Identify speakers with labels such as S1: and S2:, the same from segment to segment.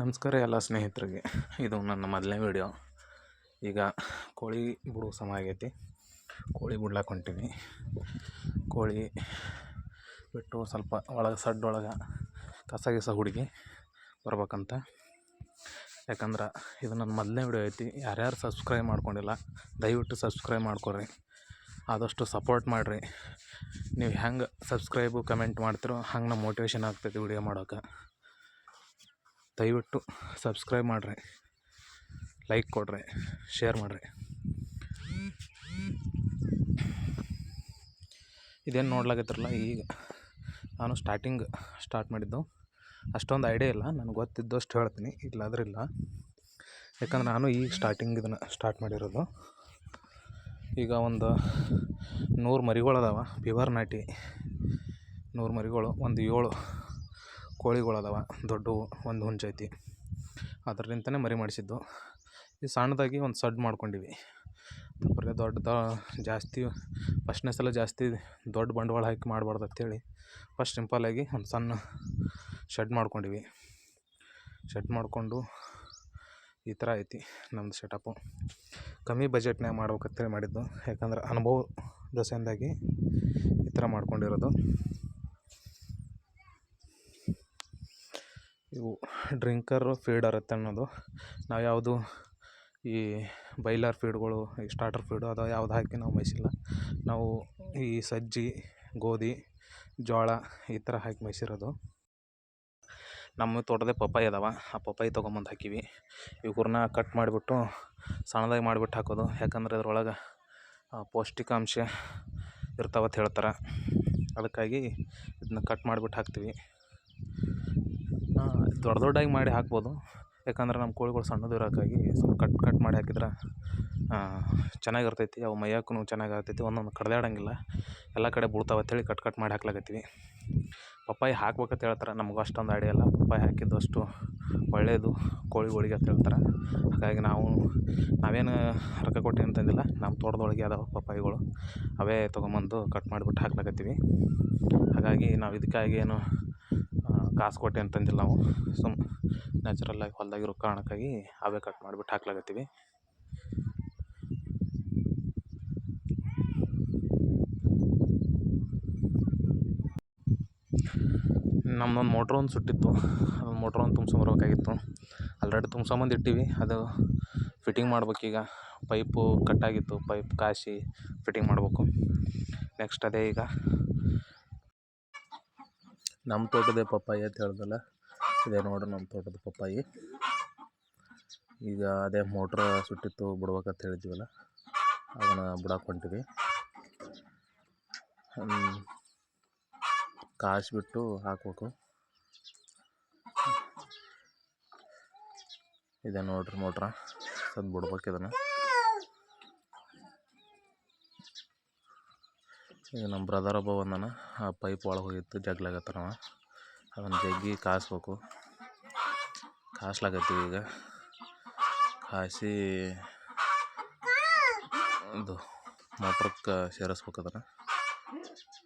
S1: ನಮಸ್ಕಾರ ಎಲ್ಲ ಸ್ನೇಹಿತರಿಗೆ. ಇದು ನನ್ನ ಮೊದಲನೇ ವಿಡಿಯೋ ಈಗ ಕೋಳಿ ಬಿಡೋ ಸಮಯ ಆಗೈತಿ. ಕೋಳಿ ಬಿಡ್ಲಾಕ ಹೊಂಟೀನಿ ಕೋಳಿ ಬಿಟ್ಟು ಸ್ವಲ್ಪ ಒಳಗೆ ಸಡ್ಡೊಳಗೆ ಕಸ ಗಿಸ ಹುಡುಗಿ ಬರ್ಬೇಕಂತ. ಯಾಕಂದ್ರೆ ಇದು ನನ್ನ ಮೊದಲನೇ ವಿಡಿಯೋ ಐತಿ. ಯಾರ್ಯಾರು ಸಬ್ಸ್ಕ್ರೈಬ್ ಮಾಡ್ಕೊಂಡಿಲ್ಲ, ದಯವಿಟ್ಟು ಸಬ್ಸ್ಕ್ರೈಬ್ ಮಾಡ್ಕೊಳ್ರಿ ಆದಷ್ಟು ಸಪೋರ್ಟ್ ಮಾಡಿರಿ. ನೀವು ಹೆಂಗೆ ಸಬ್ಸ್ಕ್ರೈಬು ಕಮೆಂಟ್ ಮಾಡ್ತಿರೋ ಹಂಗೆ ನಮ್ಮ ಮೋಟಿವೇಶನ್ ಆಗ್ತೈತಿ ವಿಡಿಯೋ ಮಾಡೋಕೆ. ದಯವಿಟ್ಟು ಸಬ್ಸ್ಕ್ರೈಬ್ ಮಾಡಿರಿ, ಲೈಕ್ ಕೊಡ್ರಿ, ಶೇರ್ ಮಾಡಿರಿ. ಇದೇನು ನೋಡ್ಲಾಗತ್ತಿರಲ್ಲ ಈಗ ನಾನು ಸ್ಟಾರ್ಟಿಂಗ್ ಸ್ಟಾರ್ಟ್ ಮಾಡಿದ್ದು. ಅಷ್ಟೊಂದು ಐಡಿಯಾ ಇಲ್ಲ, ನನಗೆ ಗೊತ್ತಿದ್ದಷ್ಟು ಹೇಳ್ತೀನಿ, ಇಲ್ಲಾದ್ರೂ ಇಲ್ಲ. ಯಾಕಂದ್ರೆ ನಾನು ಈಗ ಸ್ಟಾರ್ಟಿಂಗ್ ಇದನ್ನು ಸ್ಟಾರ್ಟ್ ಮಾಡಿರೋದು. ಈಗ ಒಂದು ನೂರು ಮರಿಗಳು ಅದಾವ ಪ್ಯೂವರ್ ನಾಟಿ. ನೂರು ಮರಿಗಳು, ಒಂದು ಏಳು. ಕೋಳಿಗಳು ಅದಾವ ದೊಡ್ಡವು ಒಂದು ಹುಂಚ ಐತಿ ಅದರಿಂದನೇ ಮರಿ ಮಾಡಿಸಿದ್ದು. ಈ ಸಣ್ಣದಾಗಿ ಒಂದು ಸಡ್ ಮಾಡ್ಕೊಂಡಿವಿ. ಬರೀ ದೊಡ್ಡ ಜಾಸ್ತಿ, ಫಸ್ಟ್ನೇ ಸಲ ಜಾಸ್ತಿ ದೊಡ್ಡ ಬಂಡವಾಳ ಹಾಕಿ ಮಾಡಬಾರ್ದು ಅಂತೇಳಿ ಫಸ್ಟ್ ಸಿಂಪಲ್ಲಾಗಿ ಒಂದು ಸಣ್ಣ ಶೆಡ್ ಮಾಡ್ಕೊಂಡಿವಿ. ಶೆಡ್ ಮಾಡಿಕೊಂಡು ಈ ಥರ ಐತಿ ನಮ್ಮದು ಸೆಟಪ್ಪು ಕಮ್ಮಿ ಬಜೆಟ್ನಾಗ ಮಾಡ್ಬೇಕಂತೇಳಿ ಮಾಡಿದ್ದು. ಯಾಕಂದ್ರೆ ಅನುಭವ ದಸೆಯಿಂದಾಗಿ ಈ ಥರ ಮಾಡ್ಕೊಂಡಿರೋದು. ಇವು ಡ್ರಿಂಕರು ಫೀಡರ್ ಅಂತ ಅನ್ನೋದು. ನಾವು ಯಾವುದು ಈ ಬೈಲರ್ ಫೀಡ್ಗಳು ಈ ಸ್ಟಾರ್ಟರ್ ಫೀಡು ಅದು ಯಾವ್ದು ಹಾಕಿ ನಾವು ಮೇಯ್ಸಿಲ್ಲ ನಾವು ಈ ಸಜ್ಜಿ, ಗೋಧಿ ಜೋಳ ಈ ಥರ ಹಾಕಿ ಮೇಯ್ಸಿರೋದು ನಮ್ಮ ತೋಟದ ಪಪ್ಪಾಯಿ ಅದಾವ. ಆ ಪಪ್ಪಾಯಿ ತೊಗೊಂಬಂದು ಹಾಕೀವಿ. ಇವ್ರನ್ನ ಕಟ್ ಮಾಡಿಬಿಟ್ಟು ಸಣ್ಣದಾಗಿ ಮಾಡಿಬಿಟ್ಟು ಹಾಕೋದು. ಯಾಕಂದ್ರೆ ಅದ್ರೊಳಗೆ ಪೌಷ್ಟಿಕಾಂಶ ಇರ್ತಾವತ್ ಹೇಳ್ತಾರೆ. ಅದಕ್ಕಾಗಿ ಇದನ್ನ ಕಟ್ ಮಾಡಿಬಿಟ್ಟು ಹಾಕ್ತೀವಿ. ದೊಡ್ಡ ದೊಡ್ಡಾಗಿ ಮಾಡಿ ಹಾಕ್ಬೋದು. ಯಾಕಂದ್ರೆ ನಮ್ಮ ಕೋಳಿಗಳು ಸಣ್ಣದು ಇರೋಕ್ಕಾಗಿ ಸ್ವಲ್ಪ ಕಟ್ ಕಟ್ ಮಾಡಿ ಹಾಕಿದ್ರೆ ಚೆನ್ನಾಗಿರ್ತೈತಿ. ಅವು ಮೈಯಕ್ಕೂ ಚೆನ್ನಾಗಿ ಆಗ್ತೈತಿ ಒಂದೊಂದು ಕಡ್ದಾಡೋಂಗಿಲ್ಲ. ಎಲ್ಲ ಕಡೆ ಬೀಳ್ತಾವೆ ಅಂತೇಳಿ ಕಟ್ ಕಟ್ ಮಾಡಿ ಹಾಕ್ಲಾಕತ್ತೀವಿ. ಪಪ್ಪಾಯಿ ಹಾಕ್ಬೇಕಂತ ಹೇಳ್ತಾರೆ. ನಮ್ಗೆ ಅಷ್ಟೊಂದು ಐಡಿಯಾ ಇಲ್ಲ. ಪಪ್ಪಾಯಿ ಹಾಕಿದ್ದು ಅಷ್ಟು ಒಳ್ಳೆಯದು ಕೋಳಿಗಳಿಗೆ ಅಂತ ಹೇಳ್ತಾರೆ. ಹಾಗಾಗಿ ನಾವು, ನಾವೇನು ರೊಕ್ಕ ಕೊಟ್ಟು ಅಂತಂದಿಲ್ಲ ತಂದಿಲ್ಲ ನಮ್ಮ ತೋಟದೊಳಗೆ ಅದಾವೆ ಪಪ್ಪಾಯಿಗಳು. ಅವೇ ತೊಗೊಂಬಂದು ಕಟ್ ಮಾಡಿಬಿಟ್ಟು ಹಾಕ್ಲಾಕತ್ತೀವಿ. ಹಾಗಾಗಿ ನಾವು ಇದಕ್ಕಾಗಿ ಏನು ಕಾಸು ಕೊಟ್ಟು ಏನು ತಂದಿಲ್ಲ ನಾವು. ಸುಮ್ ನ್ಯಾಚುರಲ್ಲಾಗಿ ಹೊಲದಾಗಿರೋ ಕಾರಣಕ್ಕಾಗಿ ಅವೇ ಕಟ್ ಮಾಡಿಬಿಟ್ಟು ಹಾಕ್ಲಾಗತ್ತೀವಿ ನಮ್ಮದೊಂದು ಮೋಟ್ರ್ ಒಂದು ಸುಟ್ಟಿತ್ತು. ಅದು ಮೋಟ್ರ್ ಒಂದು ತುಂಬ್ಸ್ಕೊಂಬರ್ಬೇಕಾಗಿತ್ತು ಆಲ್ರೆಡಿ ತುಂಬ್ಸೊಂಬಂದು ಇಟ್ಟೀವಿ. ಅದು ಫಿಟ್ಟಿಂಗ್ ಮಾಡ್ಬೇಕೀಗ. ಪೈಪು ಕಟ್ಟಾಗಿತ್ತು ಪೈಪ್ ಕಾಸಿ ಫಿಟ್ಟಿಂಗ್ ಮಾಡಬೇಕು. ನೆಕ್ಸ್ಟ್ ಅದೇ ಈಗ ನಮ್ಮ ತೋಟದ ಪಪ್ಪಾಯಿ ಅಂತ ಹೇಳ್ದಲ್ಲ, ಇದೇ ನೋಡ್ರಿ ನಮ್ಮ ತೋಟದ ಪಪ್ಪಾಯಿ. ಈಗ ಅದೇ ಮೋಟ್ರ್ ಸುಟ್ಟಿತ್ತು ಬಿಡ್ಬೇಕಂತ ಹೇಳಿದ್ವಲ್ಲ, ಅದನ್ನು ಬಿಡಕ್ಕೆ ಹೊಂಟಿವಿ. ಕಾಯಿಸ್ಬಿಟ್ಟು ಹಾಕ್ಬೇಕು. ಇದೆ ನೋಡ್ರಿ ಮೋಟ್ರ ಸದ್ ಬಿಡ್ಬೇಕು ಇದನ್ನು. ಈಗ ನಮ್ಮ ಬ್ರದರ್ ಒಬ್ಬ ಬಂದಾನ. ಆ ಪೈಪ್ ಒಳಗೆ ಹೋಗಿತ್ತು ಜಗ್ಲಾಗತ್ತಾನವ ಅದನ್ನು ಜಗ್ಗಿ ಕಾಯಿಸ್ಬೇಕು. ಕಾಯಿಸ್ಲಾಕತ್ತೀವಿ ಈಗ. ಕಾಯಿಸಿ ಇದು ಮೋಟ್ರಕ್ಕೆ ಸೇರಿಸ್ಬೇಕು ಅದನ್ನು.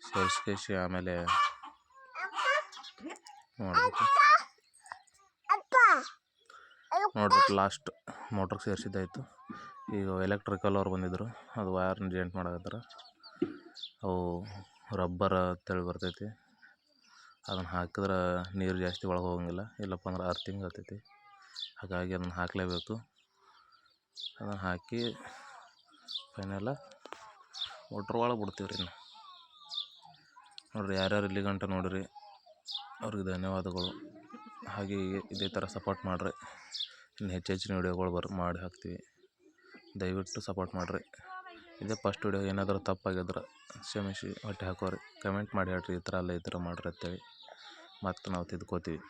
S1: ಸೇರಿಸ್ಕೇಸಿ ಆಮೇಲೆ ನೋಡ್ಬೇಕು. ನೋಡ್ಬೇಕು ಲಾಸ್ಟ್ ಮೋಟ್ರಿಗೆ ಸೇರಿಸಿದ್ದಾಯಿತು. ಈಗ ಎಲೆಕ್ಟ್ರಿಕಲ್ ಅವ್ರು ಬಂದಿದ್ದರು ಅದು ವಯರ್ನ ಜಾಯಿಂಟ್ ಮಾಡಕತ್ತಾರ. ಅವು ರಬ್ಬರ್ ಅಂತೇಳಿ ಬರ್ತೈತಿ. ಅದನ್ನು ಹಾಕಿದ್ರೆ ನೀರು ಜಾಸ್ತಿ ಒಳಗೆ ಹೋಗಂಗಿಲ್ಲ. ಇಲ್ಲಪ್ಪ ಅಂದ್ರೆ ಅರ್ತಿಂಗ್ ಆಗ್ತೈತಿ ಹಾಗಾಗಿ ಅದನ್ನು ಹಾಕಲೇಬೇಕು. ಅದನ್ನು ಹಾಕಿ ಫೈನಲ್ಲ ಮೋಟ್ರ್ ಒಳಗೆ ಬಿಡ್ತೀವಿ ರೀ ನೋಡಿರಿ ಯಾರ್ಯಾರು ಇಲ್ಲಿ ಗಂಟ ನೋಡಿರಿ, ಅವ್ರಿಗೆ ಧನ್ಯವಾದಗಳು. ಹಾಗೆ ಇದೇ ಥರ ಸಪೋರ್ಟ್ ಮಾಡಿರಿ. ಇನ್ನು ಹೆಚ್ಚು ಹೆಚ್ಚಿನ ವೀಡಿಯೋಗಳು ಬರ್ ಮಾಡಿ ಹಾಕ್ತೀವಿ. ದಯವಿಟ್ಟು ಸಪೋರ್ಟ್ ಮಾಡಿರಿ. ಇದೇ ಫಸ್ಟ್ ವಿಡಿಯೋ ಏನಾದರೂ ತಪ್ಪಾಗಿದ್ರೆ ಕ್ಷಮಿಸಿ, ಹೊಟ್ಟೆ ಹಾಕೋರಿ. ಕಮೆಂಟ್ ಮಾಡಿ ಹೇಳ್ರಿ ಈ ಥರ ಅಲ್ಲ ಈ ಥರ ಮಾಡಿರಿ ಅಂತೇಳಿ. ಮತ್ತು ನಾವು ತಿದ್ಕೋತೀವಿ.